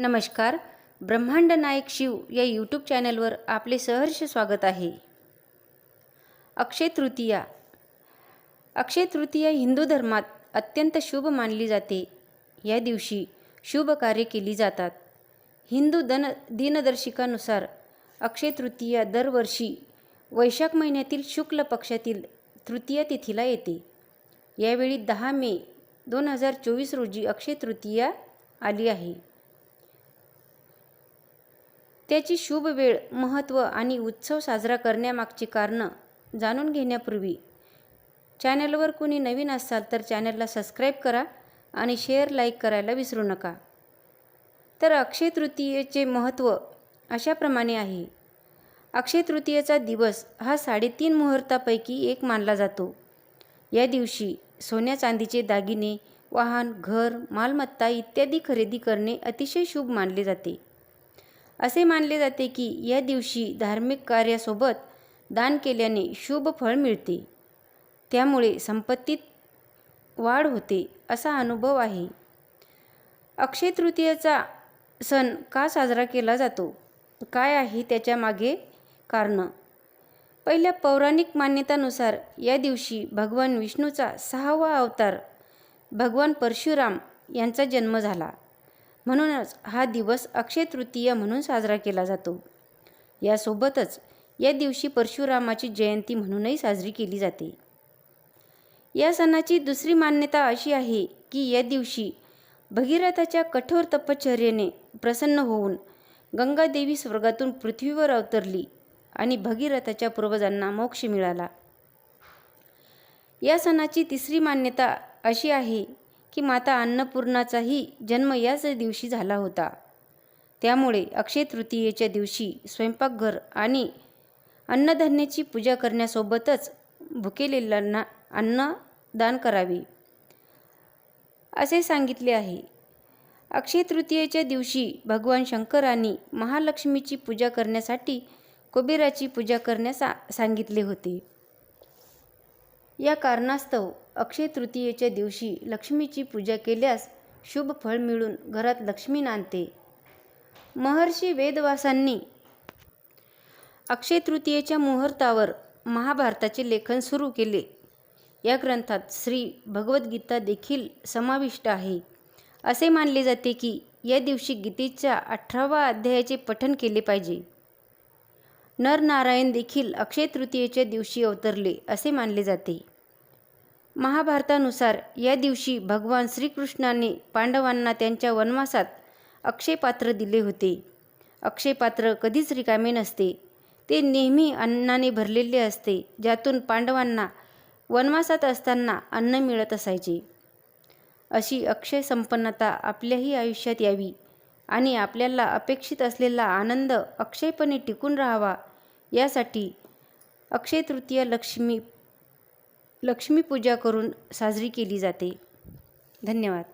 नमस्कार. ब्रह्मांड नायक शिव या यूट्यूब चॅनलवर आपले सहर्ष स्वागत आहे. अक्षय तृतीया. अक्षय तृतीया हिंदू धर्मात अत्यंत शुभ मानली जाते. या दिवशी शुभ कार्य केली जातात. हिंदू दन दिनदर्शिकानुसार अक्षय तृतीया दरवर्षी वैशाख महिन्यातील शुक्ल पक्षातील तृतीया तिथीला येते. यावेळी दहा मे दोन हजार चोवीस रोजी अक्षय तृतीया आली आहे. त्याची शुभ वेळ महत्त्व आणि उत्सव साजरा करण्यामागची कारणं जाणून घेण्यापूर्वी चॅनलवर कुणी नवीन असाल तर चॅनलला सबस्क्राईब करा आणि शेअर लाईक करायला विसरू नका. तर अक्षय तृतीयेचे महत्त्व अशाप्रमाणे आहे. अक्षय तृतीयेचा दिवस हा साडेतीन मुहूर्तापैकी एक मानला जातो. या दिवशी सोन्या चांदीचे दागिने वाहन घर मालमत्ता इत्यादी खरेदी करणे अतिशय शुभ मानले जाते. असे मानले जाते की या दिवशी धार्मिक कार्यासोबत दान केल्याने शुभ फळ मिळते. त्यामुळे संपत्तीत वाढ होते असा अनुभव आहे. अक्षय तृतीयेचा सण का साजरा केला जातो? काय आहे त्याच्यामागे कारणं? पहिल्या पौराणिक मान्यतानुसार या दिवशी भगवान विष्णूचा सहावा अवतार भगवान परशुराम यांचा जन्म झाला. म्हणूनच हा दिवस अक्षय तृतीय म्हणून साजरा केला जातो. यासोबतच या दिवशी परशुरामाची जयंती म्हणूनही साजरी केली जाते. या सणाची दुसरी मान्यता अशी आहे की या दिवशी भगीरथाच्या कठोर तपश्चर्येने प्रसन्न होऊन गंगादेवी स्वर्गातून पृथ्वीवर अवतरली आणि भगीरथाच्या पूर्वजांना मोक्ष मिळाला. या सणाची तिसरी मान्यता अशी आहे की माता अन्नपूर्णाचाही जन्म याच दिवशी झाला होता. त्यामुळे अक्षय तृतीयेच्या दिवशी स्वयंपाकघर आणि अन्नधान्याची पूजा करण्यासोबतच भुकेलेल्यांना अन्न दान करावे. असे सांगितले आहे. अक्षय तृतीयेच्या दिवशी भगवान शंकरांनी महालक्ष्मीची पूजा करण्यासाठी कुबेराची पूजा करण्यास सांगितले होते. या कारणास्तव अक्षय तृतीयेच्या दिवशी लक्ष्मीची पूजा केल्यास शुभ फळ मिळून घरात लक्ष्मी नांदते. महर्षी वेदवासांनी अक्षय तृतीयेच्या मुहूर्तावर महाभारताचे लेखन सुरू केले. या ग्रंथात श्री भगवद्गीता देखील समाविष्ट आहे. असे मानले जाते की या दिवशी गीतेच्या अठरावा अध्यायाचे पठन केले पाहिजे. नरनारायण देखील अक्षय तृतीयेच्या दिवशी अवतरले असे मानले जाते. महाभारतानुसार या दिवशी भगवान श्रीकृष्णाने पांडवांना त्यांच्या वनवासात अक्षयपात्र दिले होते. अक्षयपात्र कधीच रिकामे नसते. ते नेहमी अन्नाने भरलेले असते ज्यातून पांडवांना वनवासात असताना अन्न मिळत असायचे. अशी अक्षय संपन्नता आपल्याही आयुष्यात यावी आणि आपल्याला अपेक्षित असलेला आनंद अक्षयपणे टिकून राहावा यासाठी अक्षय तृतीया लक्ष्मी लक्ष्मीपूजा करून साजरी केली जाते. धन्यवाद.